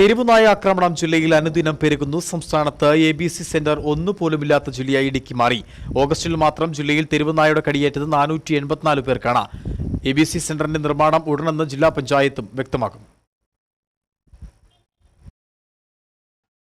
തെരുവുനായ ആക്രമണം ജില്ലയിൽ അനുദിനം പെരുകുന്നു. സംസ്ഥാനത്ത് എ ബി സി സെന്റർ ഒന്നുപോലുമില്ലാത്ത ജില്ലയായി ഇടുക്കി മാറി. ഓഗസ്റ്റിൽ മാത്രം ജില്ലയിൽ തെരുവുനായയുടെ കടിയേറ്റത് നാനൂറ്റി എൺപത്തിനാല് പേർക്കാണ്. എ ബി സി സെന്ററിന്റെ നിർമ്മാണം ഉടനെന്ന് ജില്ലാ പഞ്ചായത്തും വ്യക്തമാക്കുന്നു.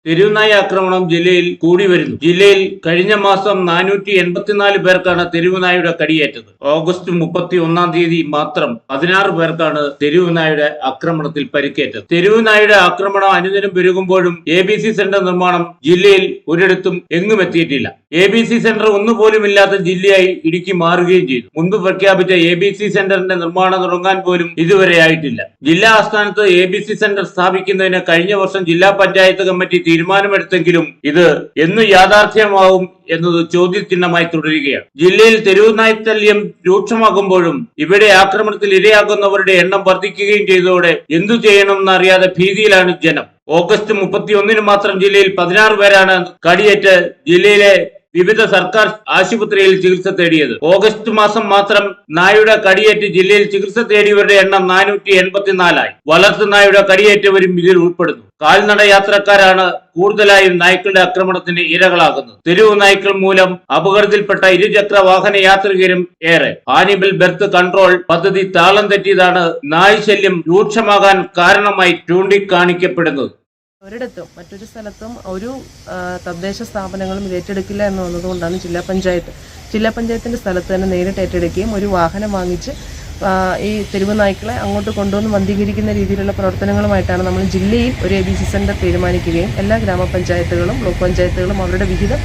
തെരുവുനായ ആക്രമണം ജില്ലയിൽ കൂടി വരുന്നു. ജില്ലയിൽ കഴിഞ്ഞ മാസം നാനൂറ്റി എൺപത്തിനാല് പേർക്കാണ് തെരുവുനായുടെ കടിയേറ്റത്. ഓഗസ്റ്റ് മുപ്പത്തി ഒന്നാം തീയതി മാത്രം പതിനാറ് പേർക്കാണ് തെരുവുനായുടെ ആക്രമണത്തിൽ പരിക്കേറ്റത്. തെരുവുനായുടെ ആക്രമണം അനുദിനം പെരുകുമ്പോഴും എ ബി സി സെന്റർ നിർമ്മാണം ജില്ലയിൽ ഒരിടത്തും എങ്ങും എത്തിയിട്ടില്ല. എ ബി സി സെന്റർ ഒന്നുപോലും ഇല്ലാത്ത ജില്ലയായി ഇടുക്കി മാറുകയും ചെയ്തു. മുൻപ് പ്രഖ്യാപിച്ച എ ബി സി സെന്ററിന്റെ നിർമ്മാണം തുടങ്ങാൻ പോലും ഇതുവരെ ആയിട്ടില്ല. ജില്ലാ ആസ്ഥാനത്ത് എ ബി സി സെന്റർ സ്ഥാപിക്കുന്നതിന് കഴിഞ്ഞ വർഷം ജില്ലാ പഞ്ചായത്ത് കമ്മിറ്റി തീരുമാനമെടുത്തെങ്കിലും ഇത് എന്ന് യാഥാർത്ഥ്യമാവും എന്നത് ചോദ്യചിഹ്നമായി തുടരുകയാണ്. ജില്ലയിൽ തെരുവുനായ്ത്തല്യം രൂക്ഷമാകുമ്പോഴും ഇവിടെ ആക്രമണത്തിൽ ഇരയാകുന്നവരുടെ എണ്ണം വർദ്ധിക്കുകയും ചെയ്തതോടെ എന്തു ചെയ്യണമെന്നറിയാതെ ഭീതിയിലാണ് ജനം. ഓഗസ്റ്റ് മുപ്പത്തിയൊന്നിന് മാത്രം ജില്ലയിൽ പതിനാറ് പേരാണ് കടിയേറ്റ്. ജില്ലയിലെ വിവിധ സർക്കാർ ആശുപത്രിയിൽ ചികിത്സ തേടിയത്. ഓഗസ്റ്റ് മാസം മാത്രം നായുടെ കടിയേറ്റ് ജില്ലയിൽ ചികിത്സ തേടിയവരുടെ എണ്ണം നാനൂറ്റി എൺപത്തിനാലായി. വളർത്തു നായുടെ കടിയേറ്റവരും ഇതിൽ ഉൾപ്പെടുന്നു. കാൽനട യാത്രക്കാരാണ് കൂടുതലായും നായ്ക്കളുടെ ആക്രമണത്തിന് ഇരകളാകുന്നത്. തെരുവ് നായ്ക്കൾ മൂലം അപകടത്തിൽപ്പെട്ട ഇരുചക്ര വാഹന യാത്രികരും ഏറെ. ആനിമൽ ബെർത്ത് കൺട്രോൾ പദ്ധതി താളം തെറ്റിയതാണ് നായ് ശല്യം രൂക്ഷമാകാൻ കാരണമായി ചൂണ്ടിക്കാണിക്കപ്പെടുന്നത്. ഒരിടത്തും മറ്റൊരു സ്ഥലത്തും ഒരു തദ്ദേശ സ്ഥാപനങ്ങളും ഏറ്റെടുക്കില്ല എന്ന് വന്നതുകൊണ്ടാണ് ജില്ലാ പഞ്ചായത്ത്. ജില്ലാ പഞ്ചായത്തിന്റെ സ്ഥലത്ത് തന്നെ നേരിട്ട് ഏറ്റെടുക്കുകയും ഒരു വാഹനം വാങ്ങിച്ച് ഈ തെരുവ് നായ്ക്കളെ അങ്ങോട്ട് കൊണ്ടുവന്ന് വന്ധീകരിക്കുന്ന രീതിയിലുള്ള പ്രവർത്തനങ്ങളുമായിട്ടാണ് നമ്മൾ ജില്ലയിൽ ഒരു എ ബി സി തീരുമാനിക്കുകയും എല്ലാ ഗ്രാമപഞ്ചായത്തുകളും ബ്ലോക്ക് പഞ്ചായത്തുകളും അവരുടെ വിഹിതം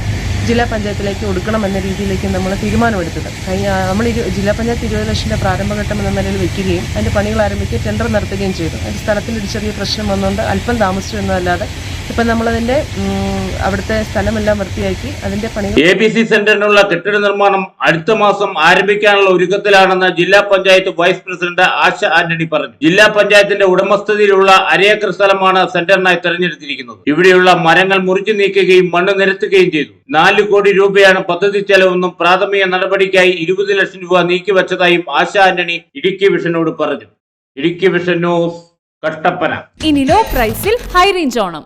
ജില്ലാ പഞ്ചായത്തിലേക്ക് കൊടുക്കണം എന്ന രീതിയിലേക്ക് നമ്മൾ തീരുമാനമെടുത്തത്. കഴിഞ്ഞ നമ്മൾ ജില്ലാ പഞ്ചായത്ത് ഇരുപത് ലക്ഷത്തിന്റെ പ്രാരംഭഘട്ടം എന്ന നിലയിൽ വയ്ക്കുകയും അതിന്റെ പണികൾ ആരംഭിക്കുകയും ടെൻഡർ നടത്തുകയും ചെയ്തു. അതിന്റെ സ്ഥലത്തിൽ ഒരു ചെറിയ പ്രശ്നം വന്നുകൊണ്ട് അല്പം താമസിച്ചു എന്നതല്ലാതെ ഇപ്പം നമ്മളതിന്റെ അതിന്റെ അവിടുത്തെ സ്ഥലമെല്ലാം വൃത്തിയാക്കി അതിന്റെ പണി എ ബി സി സെന്ററിനുള്ള കെട്ടിട നിർമ്മാണം അടുത്ത മാസം ആരംഭിക്കാനുള്ള ഒരുക്കത്തിലാണെന്ന് ജില്ലാ പഞ്ചായത്ത് വൈസ് പ്രസിഡന്റ് ആശ ആന്റണി പറഞ്ഞു. ജില്ലാ പഞ്ചായത്തിന്റെ ഉടമസ്ഥതയിലുള്ള അരേക്കർ സ്ഥലമാണ് സെന്ററിനായി തെരഞ്ഞെടുത്തിരിക്കുന്നത്. ഇവിടെയുള്ള മരങ്ങൾ മുറിച്ചു നീക്കുകയും മണ്ണ് നിരത്തുകയും ചെയ്തു. നാല് കോടി രൂപയാണ് പദ്ധതി ചെലവെന്നും പ്രാഥമിക നടപടിക്കായി ഇരുപത് ലക്ഷം രൂപ നീക്കിവച്ചതായും ആശ ആന്റണി ഇടുക്കി വിഷനോട് പറഞ്ഞു. Idukki vision news Kattappana. ഇനി ലോ പ്രൈസിൽ ഹൈ റേഞ്ച് ഓണം.